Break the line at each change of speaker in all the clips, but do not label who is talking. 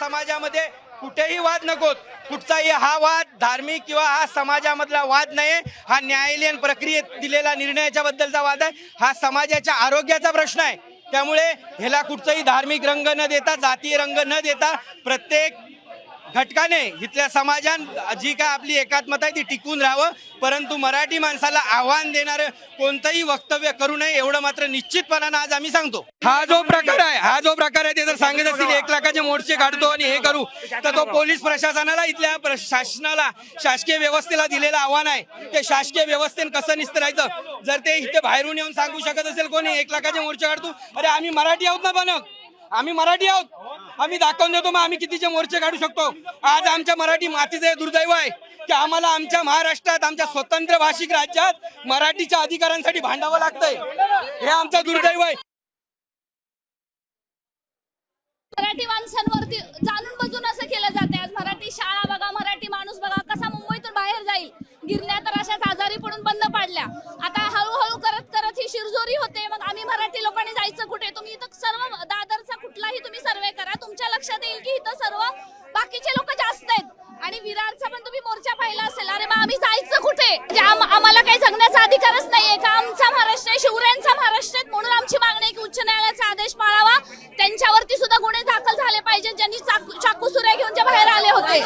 समाजामध्ये कुठेही वाद नकोत. कुठचाही हा वाद धार्मिक किंवा हा समाजामधला वाद नाही हा न्यायालयीन प्रक्रियेत दिलेला निर्णयाच्या बद्दलचा वाद आहे. हा समाजाच्या आरोग्याचा प्रश्न आहे. त्यामुळे ह्याला कुठचाही धार्मिक रंग न देता जातीय रंग न देता प्रत्येक घटकाने इथल्या समाजात जी काय आपली एकात्मता आहे ती टिकून राहावं परंतु मराठी माणसाला आव्हान देणारं कोणतंही वक्तव्य करू नये एवढं मात्र निश्चितपणानं आज आम्ही सांगतो. हा जो प्रकार आहे हा जो प्रकार आहे ते जर सांगत असतील एक लाखाचे मोर्चे काढतो आणि हे करू तर तो पोलीस प्रशासनाला इथल्या शासनाला शासकीय व्यवस्थेला दिलेलं आव्हान आहे. ते शासकीय व्यवस्थेने कसं निस्तरायचं जर ते इथे बाहेरून येऊन सांगू शकत असेल कोणी एक लाखाचे मोर्चे काढतो. अरे आम्ही मराठी आहोत ना बनक? आम्ही मराठी आहोत. आम्ही दाखवून देतो मग आम्ही कितीचे मोर्चे काढू शकतो. आज आमच्या मराठी मातीचं हे दुर्दैव आहे की आम्हाला आमच्या महाराष्ट्रात आमच्या स्वतंत्र भाषिक राज्यात मराठीच्या अधिकारांसाठी भांडावं लागतंय. हे आमचं दुर्दैव आहे.
मराठी माणसांवरती जाणून बजून असं केलं जाते आज मराठी शाळा बघा मराठी माणूस बघा कसा मुंबईतून बाहेर जाईल. गिरण्या तर अशाच आजारी पडून बंद पाडल्या. आता हळूहळू करत करत ही शिरजोरी होते. मग आम्ही मराठी लोकांनी जायचं कुठे? तुम्ही इथं बाकीचे लोक जास्त आहेत. आणि विरारचा पण तुम्ही मोर्चा पाहिला असेल. अरे मग आम्ही जायचं कुठे? आम्हाला काही जगण्याचा अधिकारच नाहीये. का आमचा महाराष्ट्र आहे. शिवरायांचा महाराष्ट्र आहे. म्हणून आमची मागणी आहे की उच्च न्यायालयाचा आदेश पाळावा. त्यांच्यावरती सुद्धा गुन्हे दाखल झाले पाहिजेत. ज्यांनी चाकू चाकू सुऱ्या घेऊन त्या बाहेर आले होते.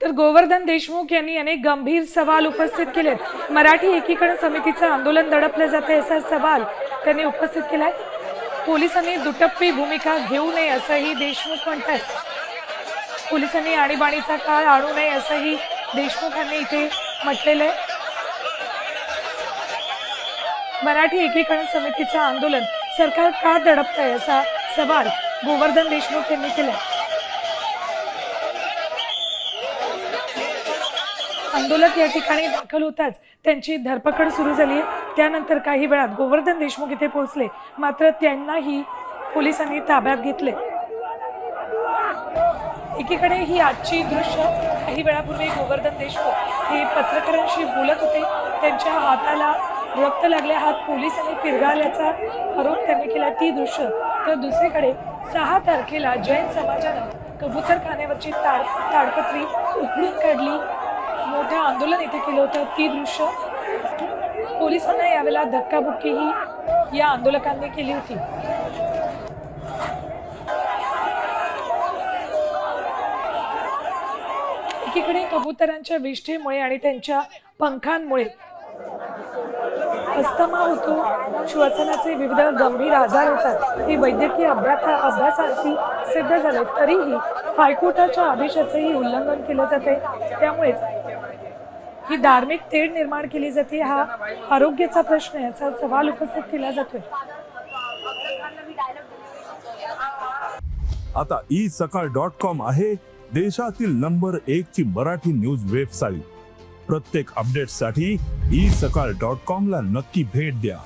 तर गोवर्धन देशमुख यांनी अनेक गंभीर सवाल उपस्थित केलेत. मराठी एकीकरण समितीचं आंदोलन दडपलं जाते असा सवाल त्यांनी उपस्थित केलाय. पोलिसांनी दुटप्पी भूमिका घेऊ नये असंही देशमुख म्हणतात. पोलिसांनी आणीबाणीचा काळ आणू नये असंही देशमुखांनी इथे म्हटलेलं आहे. मराठी एकीकरण समितीचं आंदोलन सरकार का दडपत आहे असा सवाल गोवर्धन देशमुख यांनी केलाय. आंदोलक या ठिकाणी दाखल होताच. त्यांची धरपकड सुरू झाली. त्यानंतर काही वेळात गोवर्धन देशमुख इथे पोहोचले. मात्र त्यांनाही पोलिसांनी ताब्यात घेतले. एकीकडे ही आजची दृश्य काही वेळापूर्वी गोवर्धन देशमुख हे पत्रकारांशी बोलत होते. त्यांच्या हाताला रक्त लागले. हात पोलिसांनी पिरगाळल्याचा आरोप त्यांनी केला. ती दृश्य तर दुसरीकडे सहा तारखेला जैन समाजानं कबूतरखान्यावरची ताड ताडपत्री उकळून काढली. मोठं आंदोलन इथे केलं होतं. ती दृश्य पोलिसांना यावेळेला धक्काबुक्कीही या आंदोलकांनी केली होती. एकीकडे कबुतरांच्या विष्ठेमुळे आणि त्यांच्या पंखांमुळे अस्थमा होतो. श्वसनाचे विविध गंभीर आजार होतात. हे वैद्यकीय अभ्यासा अभ्यासार्थी सिद्ध झाले. तरीही हायकोर्टाच्या आदेशाचंही उल्लंघन केलं जाते. त्यामुळेच ही धार्मिक तेढ निर्माण केली जाते हा आरोग्याचा प्रश्न आहे याचा सवाल उपस्थित केला जातोय.
आता ई सकाळ डॉट कॉम आहे देशातील नंबर एक ची मराठी न्यूज वेबसाईट. प्रत्येक अपडेटसाठी ई सकाळ डॉट कॉम ला नक्की भेट द्या.